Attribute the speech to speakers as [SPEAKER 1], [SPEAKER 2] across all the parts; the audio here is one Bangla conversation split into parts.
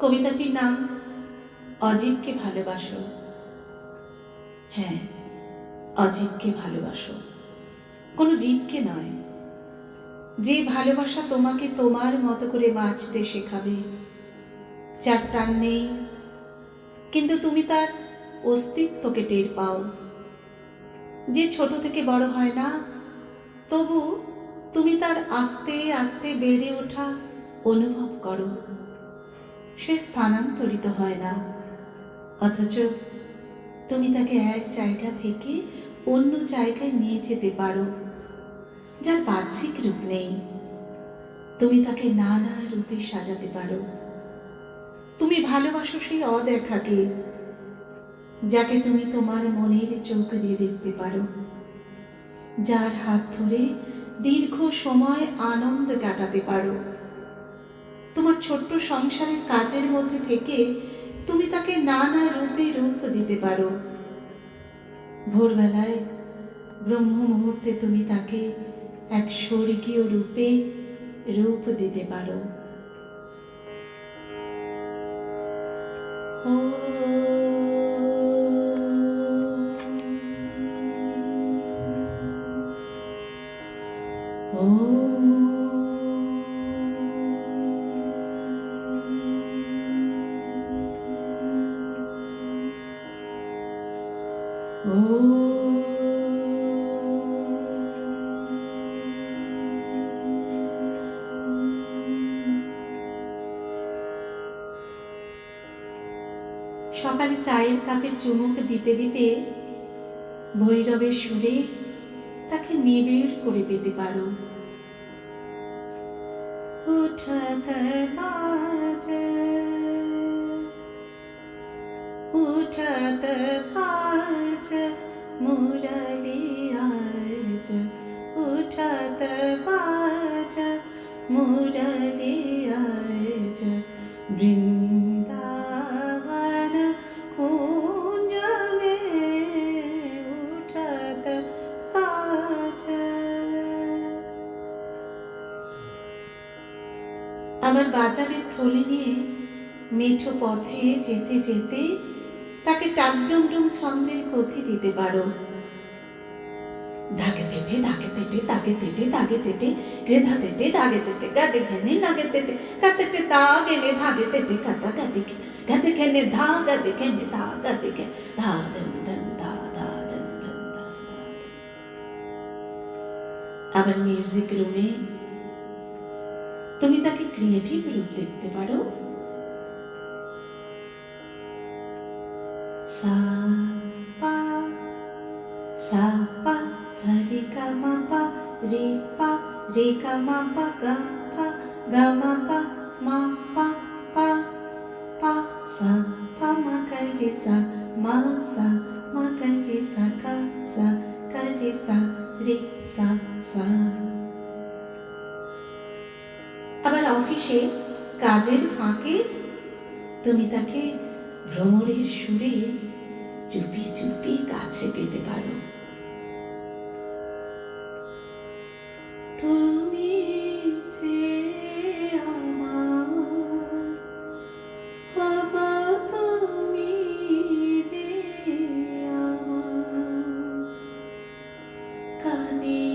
[SPEAKER 1] কবিতাটির নাম অজীবকে ভালোবাসো। হ্যাঁ অজীবকে ভালোবাসো। কোনো জীবকে নয়। যে ভালোবাসা তোমাকে তোমার মতো করে বাঁচতে শেখাবে, যার প্রাণ নেই, কিন্তু তুমি তার অস্তিত্বকে টের পাও। যে ছোট থেকে বড় হয় না, তবু তুমি তার আস্তে আস্তে বেড়ে ওঠা অনুভব করো। সে স্থানান্তরিত হয় না। অথচ তুমি তাকে এক জায়গা থেকে অন্য জায়গায় নিয়ে যেতে পারো, যার বাহ্যিক রূপ নেই। তুমি তাকে নানা রূপে সাজাতে পারো। তুমি ভালোবাসো সেই অদেখাকে, যাকে তুমি তোমার মনের চোখ দিয়ে দেখতে পারো, যার হাত ধরে দীর্ঘ সময় আনন্দ কাটাতে পারো। তোমার ছোট্ট সংসারের কাজের মধ্যে থেকে তুমি তাকে নানা রূপে রূপ দিতে পারো। ভোরবেলায় ব্রহ্ম মুহূর্তে তুমি তাকে এক স্বর্গীয় রূপে রূপ দিতে পারো। ও সকালে চায়ের কাপে চুমুক দিতে দিতে ভৈরবের সুরে তাকে নিবিড় করে পেতে পারো। উঠত বাজ উঠত বাজ। সাত বাজা মুরলি আজ, বৃন্দাবন কুঞ্জ মে উঠত বাজা। আমার বাজারের থলি নিয়ে মিঠো পথে যেতে যেতে তাকে টাকডুমডুম ছন্দের কথি দিতে পারো। ধাগে তেটে ধাগে তেটে তাগে তেটে তাগে তেটে গৃধা তেটে দাগে তেটে গাদে ঘেনে নাগে তেটে কাতেটে দাগে নে ধাগে তেটে কাতা গাদি গাদে ঘেনে ধা গাদে ঘেনে ধা গাদে ঘে ধা ধন ধন ধা ধা ধন ধন ধা ধা ধন। আবার মিউজিক রুমে তুমি তাকে ক্রিয়েটিভ রূপ দেখতে পারো সা পা সা পা সা মা পা রে পা রে গা মা পা গা পা গা মা পা মা পা পা পা সা পা মা গা রে সা মা সা মা গা রে সা গা সা গা রে সা রে সা সা আবার অফিসে কাজের ফাঁকে তুমি তাকে ভ্রমণের সুরে চুপি চুপি কাছে পেতে পারো। কানে কানে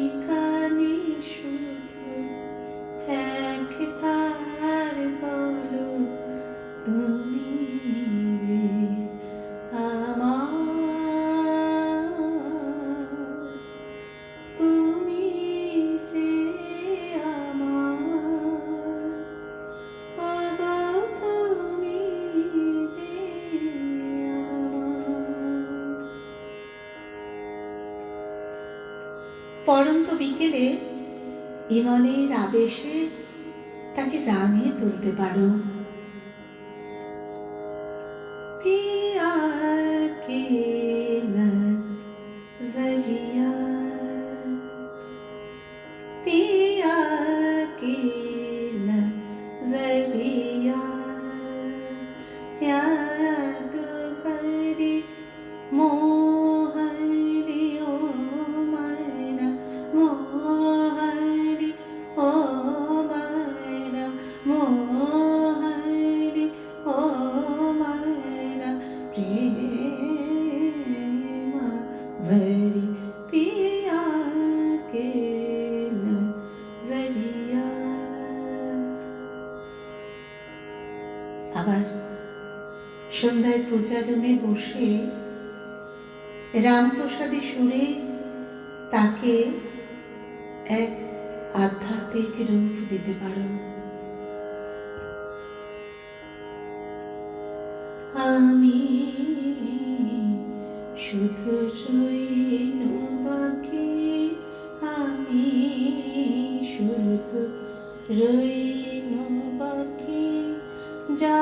[SPEAKER 1] পরন্ত বিকেলে ইমনের আবেশে তাকে রাঙিয়ে তুলতে পারো। পিয়া কে নজরিয়া বসে রামপ্রসাদী সুরে তাকে এক আধ্যাত্মিক রূপ দিতে পারো। আমি শুধু রইন বাকি আমি শুধু রইন বাকি যা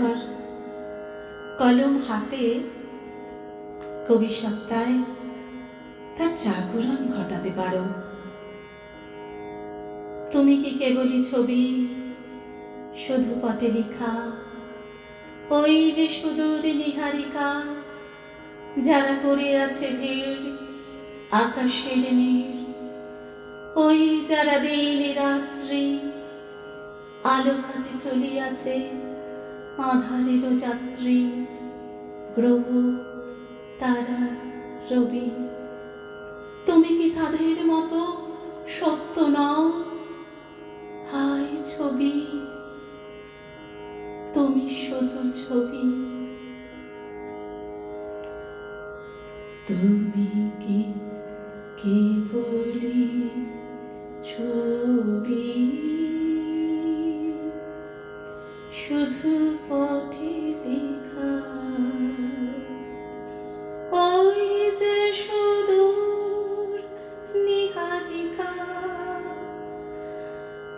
[SPEAKER 1] তারপর কলম হাতে কবি সত্তায় তার জাগরণ ঘটাতে পারো। তুমি কি কেবলই ছবি শুধু পটে লেখা? ওই যে সুদূর নিহারিকা, যারা করে আছে ভিড় আকাশের নীড় ওই যারা দিন রাত্রি আলো হাতে চলিয়াছে আধারেরও যাত্রী গ্রহ তারা, রবি। তুমি কি তাদের মতো সত্য নাও? হাই ছবি, তুমি শুধু ছবি। তুমি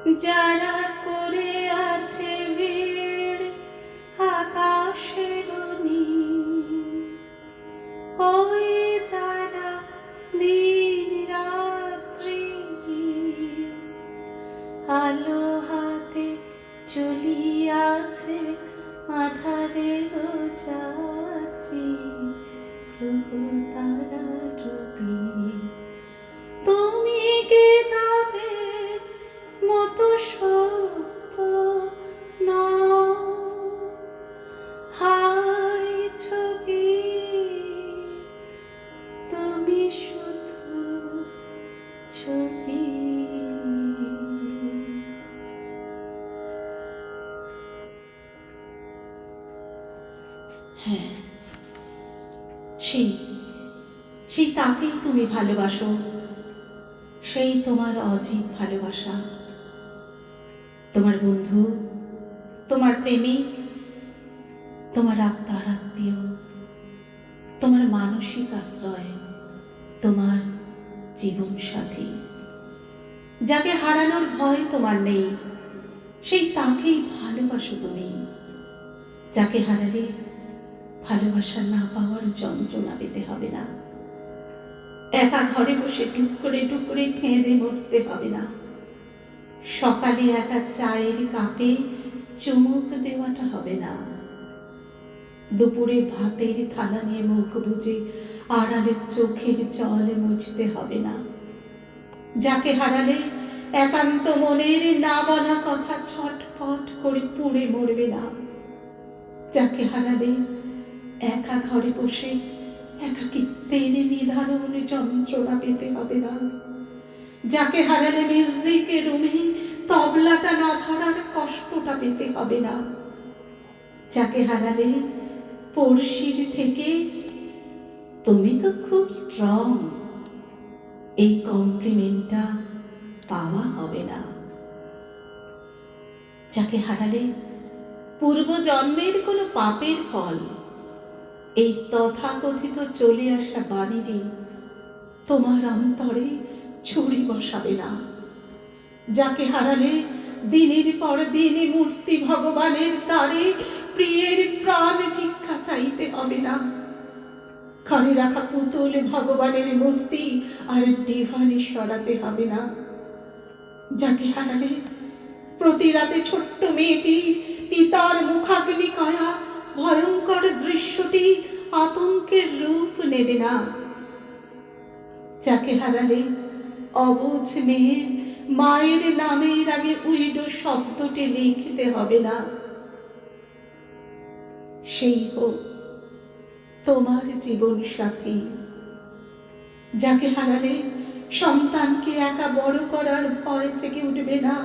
[SPEAKER 1] যারা করে আছে ভিড় আকাশের ওই যারা দিন রাত্রি আলো হাতে চলিয়াছে আধারের যাত্রী। গ্রহ হ্যাঁ। সেই সেই তাকেই তুমি ভালোবাসো। সেই তোমার অজীব ভালোবাসা। তোমার বন্ধু, তোমার প্রেমিক, তোমার আত্মার আত্মীয়, তোমার মানসিক আশ্রয়, তোমার জীবন সাথী যাকে হারানোর ভয় তোমার নেই, সেই তাকেই ভালোবাসো তুমি। যাকে হারালে ভালোবাসা না পাওয়ার যন্ত্রণা পেতে হবে না। একা ঘরে বসে টুক করে টুক করে ঠেঁদে মরতে হবে না। সকালে একা চায়ের কাপে চুমুক দেওয়াটা হবে না। দুপুরে ভাতের থালা নিয়ে মুখ বুঝে আড়ালে চোখের জল মুছতে হবে না। যাকে হারালে একান্ত মনের না বলা কথা ছটফট করে পুড়ে মরবে না। যাকে হারালে একা ঘরে বসে একা একাকিত্বের নিধারণ যন্ত্রণা পেতে হবে না। যাকে হারালে মিউজিকের রুমে তবলাটা না ধরার কষ্টটা পেতে হবে না। যাকে হারালে পড়শির থেকে তুমি তো খুব স্ট্রং এই কমপ্লিমেন্টটা পাওয়া হবে না। যাকে হারালে পূর্বজন্মের কোনো পাপের ফল এই তথাকথিত চলে আসা বাণীটি তোমার অন্তরে ছুরি বসাবে না। যাকে হারালে দিনের পর দিন মূর্তি ভগবানের তারে প্রিয়ের প্রাণ ভিক্ষা চাইতে হবে না। ঘরে রাখা পুতুল ভগবানের মূর্তি আর ডিভানি সরাতে হবে না। যাকে হারালে প্রতি রাতে ছোট্ট মেয়েটি পিতার মুখাগ্নি কয়া ভয়ঙ্কর দৃশ্যটি আতঙ্কের রূপ নেবে না। যাকে হারালে অবুঝ মেয়ের মায়ের নামের আগে উইডো শব্দটি লিখতে হবে না। সেই হোক, তোমার জীবন সাথী যাকে হারালে সন্তানকে একা বড় করার ভয় জেগে উঠবে না।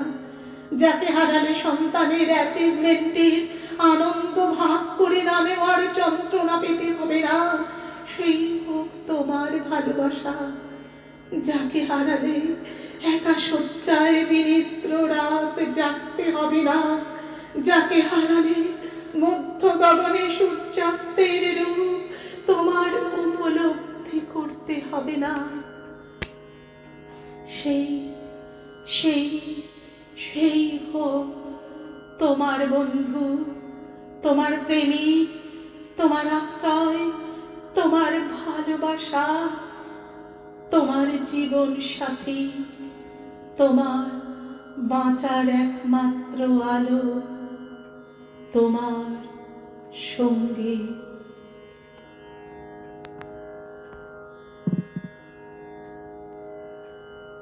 [SPEAKER 1] যাকে হারালে সন্তানের অ্যাচিভমেন্টের আনন্দ ভাগ করে না নেওয়ার যন্ত্রণা পেতে হবে না। সেই হোক তোমার ভালোবাসা, যাকে হারালে একা শয্যায় বিনিদ্র রাত জাগতে হবে না। যাকে হারালে মধ্য গগনে সূর্যাস্তের রূপ তোমার উপলব্ধি করতে হবে না। সেই সেই সেই হোক তোমার বন্ধু তোমার প্রেমী, তোমার আশ্রয়, তোমার ভালোবাসা, তোমার জীবন সাথী, তোমার বাঁচার একমাত্র আলো, তোমার সঙ্গী।